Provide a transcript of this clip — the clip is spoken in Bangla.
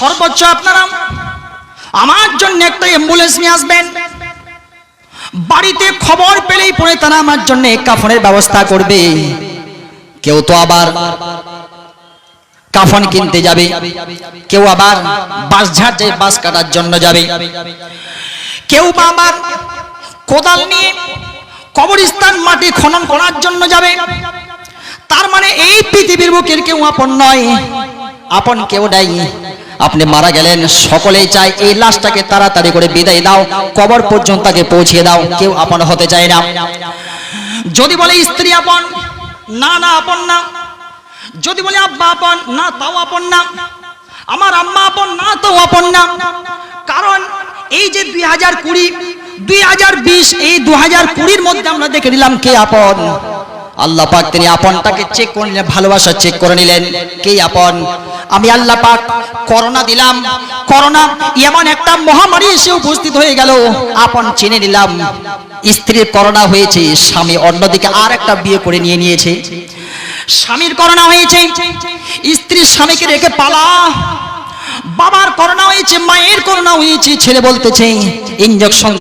সর্বোচ্চ আপনারা আমার জন্য একটা অ্যাম্বুলেন্স নিয়ে আসবেন। বাড়িতে খবর পেলেই পরে তারা আমার জন্য কাফনের ব্যবস্থা করবে। কেউ তো আবার কাফন কিনতে যাবে। কেউ আবার বাস ঝাড় বাস কাটার জন্য যাবে। কেউ বা আবার কোদাল নিয়ে কবরস্থান মাটি খনন করার জন্য যাবে। তার মানে এই পৃথিবীর বুকের কেউ আপন নয়। আপন কেউ নাই। আপনি মারা গেলেন, সকলেই চায় এই লাশটাকে তাড়াতাড়ি করে বিদায় দাও, কবর পর্যন্ত তাকে পৌঁছে দাও, কেউ আপন হতে চায় না। যদি বলে স্ত্রী আপন, না না, আপন না। যদি বলে আব্বা আপন, না, তাও আপন না। আমার আম্মা আপন, না, তাও আপন না। কারণ এই যে দুই হাজার কুড়ি, দুই হাজার বিশ, এই দু হাজার কুড়ির মধ্যে আমরা দেখে নিলাম কে আপন। আল্লাহ পাক তিনি আপনটাকে চেক করে নিলেন, ভালোবাসা চেক করে নিলেন, কে আপন? আমি আল্লাহ পাক করোনা দিলাম। করোনা এমন একটা মহামারী এসে উপস্থিত হয়ে গেল। আপন চিনে নিলাম, স্ত্রীর করোনা হয়েছে, স্বামী অন্যদিকে আর একটা বিয়ে করে নিয়ে নিয়েছে। স্বামীর করোনা হয়েছে, স্ত্রীর স্বামীকে রেখে পালা। বাবার করোনা হয়েছে, মায়ের করোনা হয়েছে, ছেলে বলতেছে ইঞ্জেকশন